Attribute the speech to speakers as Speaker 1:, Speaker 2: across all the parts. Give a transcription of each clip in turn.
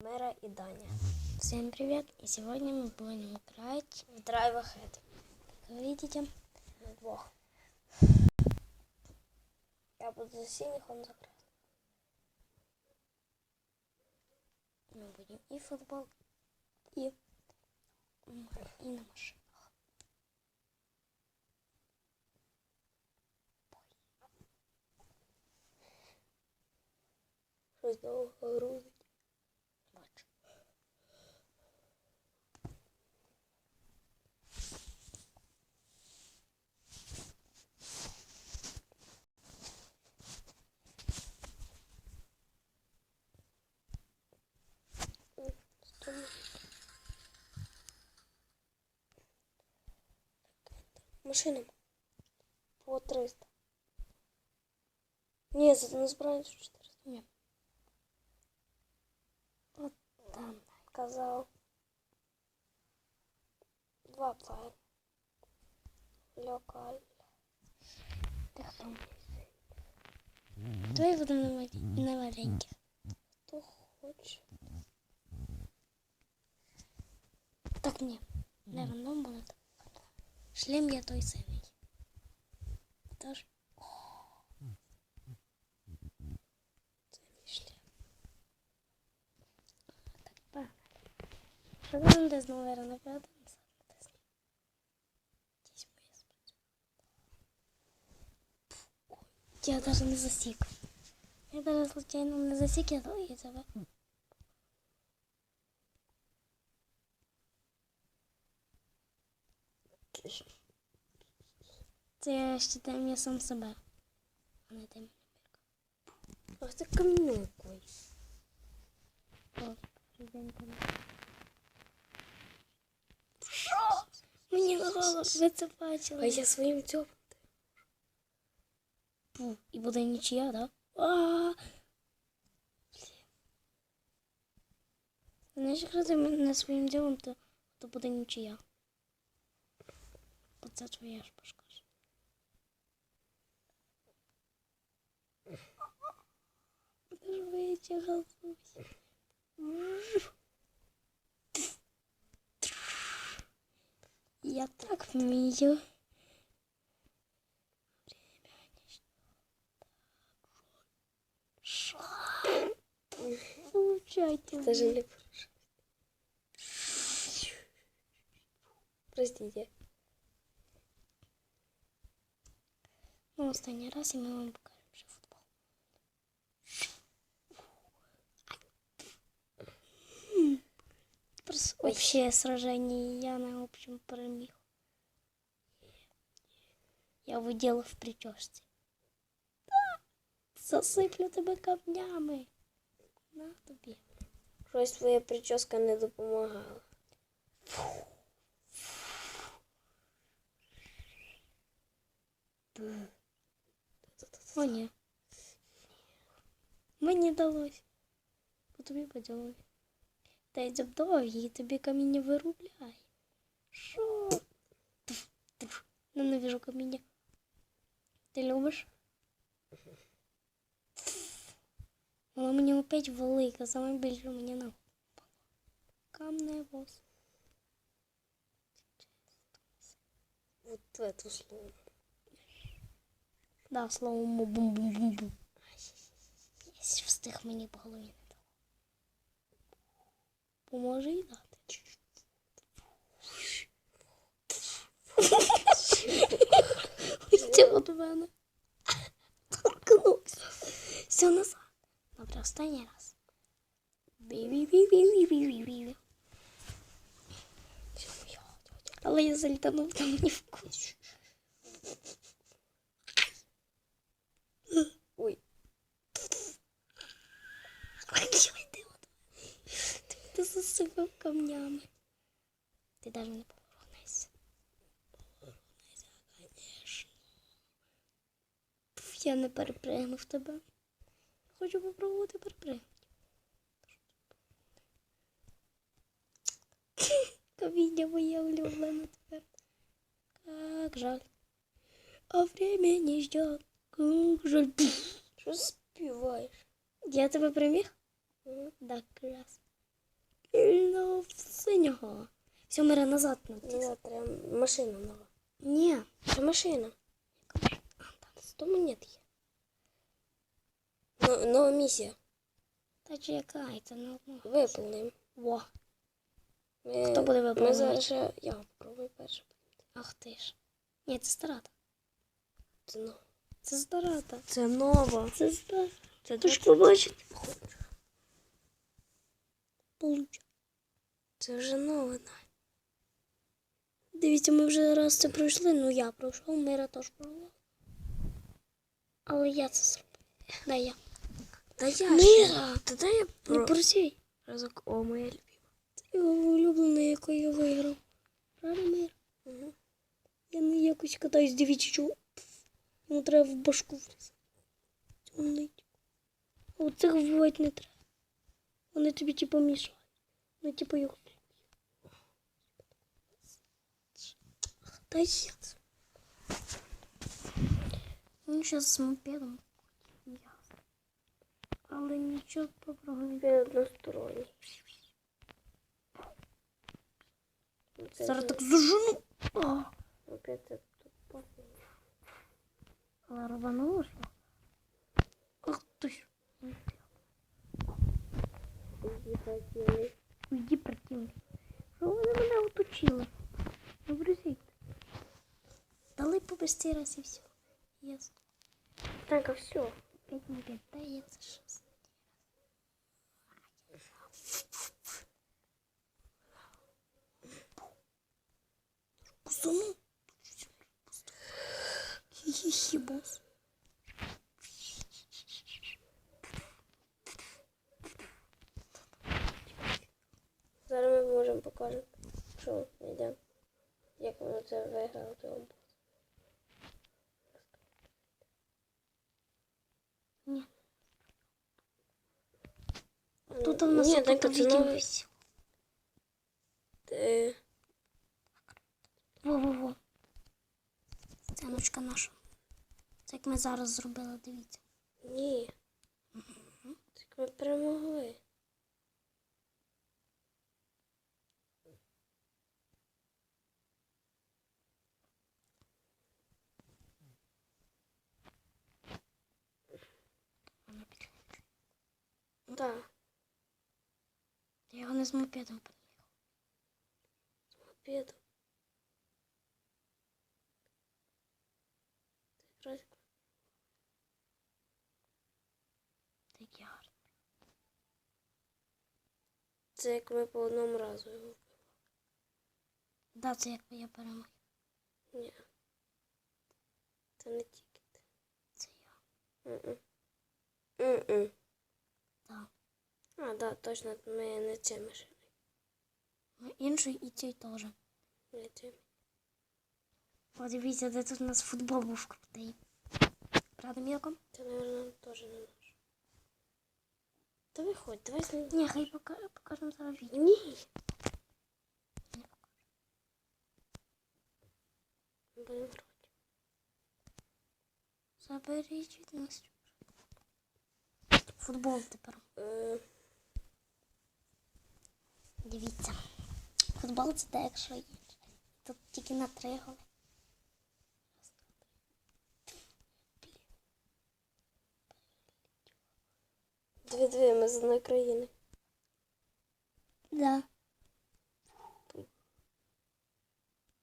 Speaker 1: Мера и Даня.
Speaker 2: Всем привет! И сегодня мы будем играть,
Speaker 1: В Drive Ahead.
Speaker 2: как вы видите,
Speaker 1: На двох. Я буду за синіх, он за красних.
Speaker 2: мы будем и футбол, и, и на машинах.
Speaker 1: Щось довго грузить. Машинам. По 300. Ні, за не збирають 400.
Speaker 2: Ні. От там.
Speaker 1: Казав. Два план. Локаль.
Speaker 2: Так там. Давай будем на, мал- на маленьких.
Speaker 1: Хто хоче.
Speaker 2: Так ні. Не рандом буде. Шлем я той самий. Тож.
Speaker 1: Це мій шлях.
Speaker 2: Так, погнали. Що там де знову на п'ятому? Десь моє спрацювало. Я даже не засік. Я даже случайно не засік, я і Це я вважаю я сам себе. А не ти мене.
Speaker 1: Ах ти камінюкой.
Speaker 2: О, ріденько. Мені на голову, ви це бачили.
Speaker 1: А я своїм цьому.
Speaker 2: Пу, І буде нічия, да? А! Знаєш, якщо ти не своїм ділом, то, то буде нічия. Оце твоя ж башка. ж. Ти ж витягався. Я так вмію. Що? Получайте.
Speaker 1: Даже не порушив. Простите.
Speaker 2: Ну, останній раз і ми вам покажемо Просто общее сражение я на общем переміг. Я виділа в прическе. Да, засиплю тебе камнями. На тобі.
Speaker 1: Щось твоя прическа не допомагала.
Speaker 2: О, ні. Мені далось. По тобі поділові. Та й довгі, тобі каміння вирубляє. Що? Туф, туф. Ненавижу каміння. Ти любиш? Воно мені опять велике, саме більше мені на Камне бос.
Speaker 1: Вот это слово.
Speaker 2: Да, слово му бум бум бум бум Єсть встиг мені по голові не дало. Поможе і дати. Уйди від мене. Толкнувся. Все назад. Добре, останній раз. Бі-бі-бі-бі-бі-бі-бі. Але я залітанув там не вкус.
Speaker 1: Ой.
Speaker 2: Ти, Ти засипав камнями. Ти навіть не повернешся. Повернешся, звісно. Я не перепригнув тебе. Хочу попробувати перепригнути. Каміння моє улюблене тепер. Как жаль. А время ждет. Как жаль.
Speaker 1: Що співаєш?
Speaker 2: Я тебе приміг?
Speaker 1: Мгм.
Speaker 2: Да, клас. Ільно синього. Все, Мира, назад.
Speaker 1: Ну, да, треба машина нова.
Speaker 2: Ні.
Speaker 1: Це машина. Сто монет є. Но, нова місія.
Speaker 2: Та чекай, це не одно.
Speaker 1: Виповнимо.
Speaker 2: Во.
Speaker 1: Ми,
Speaker 2: Хто буде
Speaker 1: Ми зараз ще... Я попробую перше.
Speaker 2: Ах ти ж. Ні, це старата.
Speaker 1: Це нова.
Speaker 2: Це старата.
Speaker 1: Це нова.
Speaker 2: Це старата.
Speaker 1: Це
Speaker 2: Ти ж побачить. Получ.
Speaker 1: Це вже нова.
Speaker 2: Дивіться, ми вже раз це пройшли, ну я пройшов, Мира теж пройшла. Але я це зробив. Дай я.
Speaker 1: Та я
Speaker 2: Мира!
Speaker 1: Та дай я
Speaker 2: Не просій.
Speaker 1: разок. О, моя любима.
Speaker 2: Це його улюблена, яку я виграв. Правда, Мира?
Speaker 1: Угу.
Speaker 2: Я не якось катаюсь, дивіться. Йому треба в башку врізати. Умний. Оцих вбивати не треба. Вони тобі типу мішають. Ну, типу його. Дай сіц. Він зараз з мопедом. Але нічого не
Speaker 1: Він односторонній.
Speaker 2: Зараз так зажену.
Speaker 1: Опять це пахне.
Speaker 2: але рвануло ж. Ах ти ж.
Speaker 1: Їхати.
Speaker 2: Уйди, противник. Що вони мене оточили? Ну, брюзіть. Дали побисти раз і все. Ясно.
Speaker 1: Так, а все.
Speaker 2: П'ять на п'ять, та є це щось. Кусану. Хі-хі-хі, бос.
Speaker 1: Зараз ми можемо покажемо, що ми йдемо. Як воно це виграло цього.
Speaker 2: Ні. Тут у нас
Speaker 1: Ні, так
Speaker 2: вікінг.
Speaker 1: новий. Е,
Speaker 2: Во-во-во. Сценочка наша. Це як ми зараз зробили, дивіться.
Speaker 1: Ні. Так ми перемогли. Так,
Speaker 2: Я його не з мопедом переїхав.
Speaker 1: обіду. Якраз
Speaker 2: Так я.
Speaker 1: Це як ми по одному разу його.
Speaker 2: Да, це як я перемог.
Speaker 1: Ні. Це не тільки ти.
Speaker 2: Це я.
Speaker 1: М-м. М-м.
Speaker 2: Так.
Speaker 1: А, да, точно, ми не ця машина.
Speaker 2: Ну, Інший і цей теж.
Speaker 1: Не ця.
Speaker 2: Подивіться, де тут у нас футбол був крутий. Правда, Мілко?
Speaker 1: Це, мабуть, теж не наш. Та виходь, давай з ним.
Speaker 2: Ні, хай пока- покажемо зараз відео.
Speaker 1: Ні. Будемо грати.
Speaker 2: Заберіть від нас. Футбол тепер.
Speaker 1: Е,
Speaker 2: Дивіться. Футбол це те, якщо є. Тут тільки на три голи.
Speaker 1: Дві-дві, ми з одної країни.
Speaker 2: Да.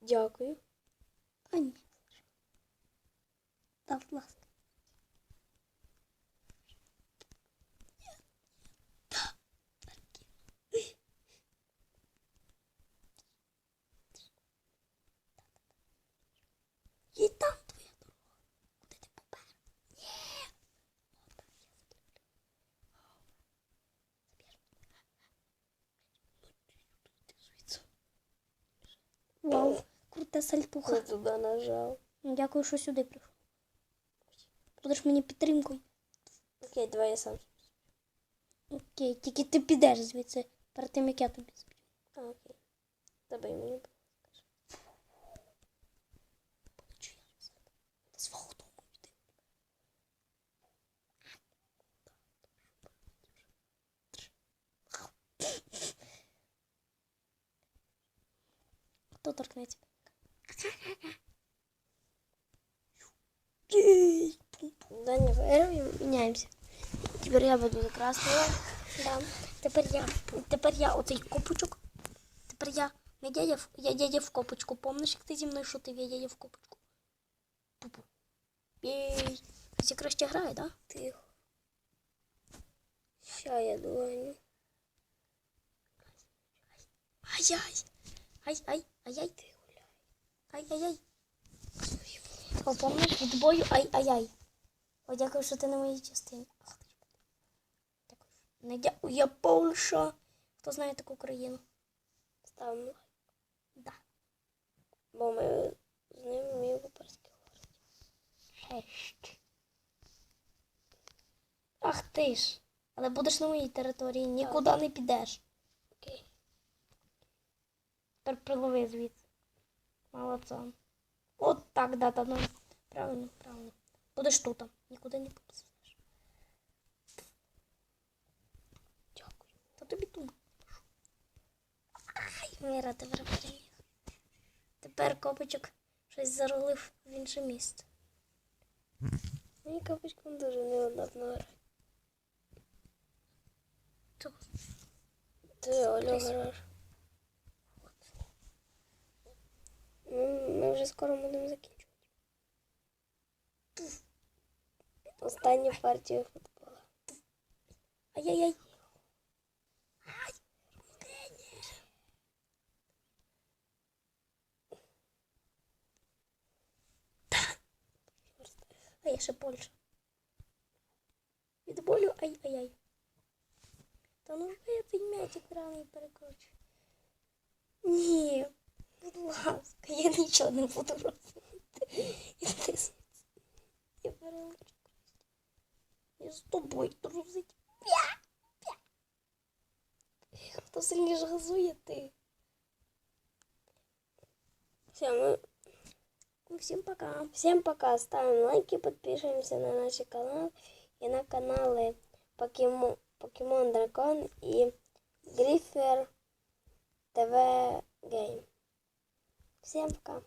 Speaker 1: Дякую.
Speaker 2: А ні. Да, будь ласка. Їдь там твоя дорога. Куди ти попер? Ні. Отак я заберу. Вау, крута сальтуха.
Speaker 1: Я туди нажав.
Speaker 2: Дякую, що сюди прийшов. Будеш мені підтримкою.
Speaker 1: Окей, давай я сам.
Speaker 2: Окей, тільки ти підеш звідси перед тим, як я тобі зб'ю.
Speaker 1: А, окей. Добре, мені.
Speaker 2: Хто торкнеться. Єй!
Speaker 1: Даня виграв і міняємося.
Speaker 2: Тепер я буду за красною.
Speaker 1: Да.
Speaker 2: Тепер я. Тепер я оцей копочок. Тепер я. Не дядя, в- я дядя в копочку. Помниш, як ти зі мною шутив, я дядя в копочку. Пупу. Єй. Хтось краще грає. Да?
Speaker 1: Тихо. Ща я догоню.
Speaker 2: Ай-яй. Ай-ай. Ай-яй. Ти гуляй. Ай-яй-яй. О, помниш від бою ай-ай-яй. О, дякую, що ти на моїй частині. Ах, ти. Дякую. Не дякую, я Польща. Хто знає таку країну?
Speaker 1: Ставимо лайк.
Speaker 2: Да.
Speaker 1: Бо ми з ним вміємо по-перськи говорити.
Speaker 2: Шесть. Ах ти ж. Але будеш на моїй території, нікуди не підеш. Тепер прилови звідси. Молодця. От так, да, та, ну. Правильно, правильно. Будеш тут, нікуди не поповзеш. Дякую. Та тобі тут. Ай, Міра, ти вже. Тепер копичок щось зарулив в інше місце.
Speaker 1: Мені капочком дуже неудобно грати. Ти Олю граєш. вже скоро будемо закінчувати. Останню партію футболу.
Speaker 2: Ай-яй-яй. А я ще Польща. Від болю ай-ай-ай. Та ну ж я цей м'ячик драний перекручу. Ні, будь ласка, я нічого не буду робити. Іди звідси. Я перелечу. Я з тобою друзить. Пя! Пя! Хто сильніше газує ти?
Speaker 1: Все, мы
Speaker 2: Ну, всім пока.
Speaker 1: Всем пока. Ставим лайки, подписываемся на наш канал и на каналы Покемон, Покемон Дракон и Гриффер ТВ Гейм. Всем пока.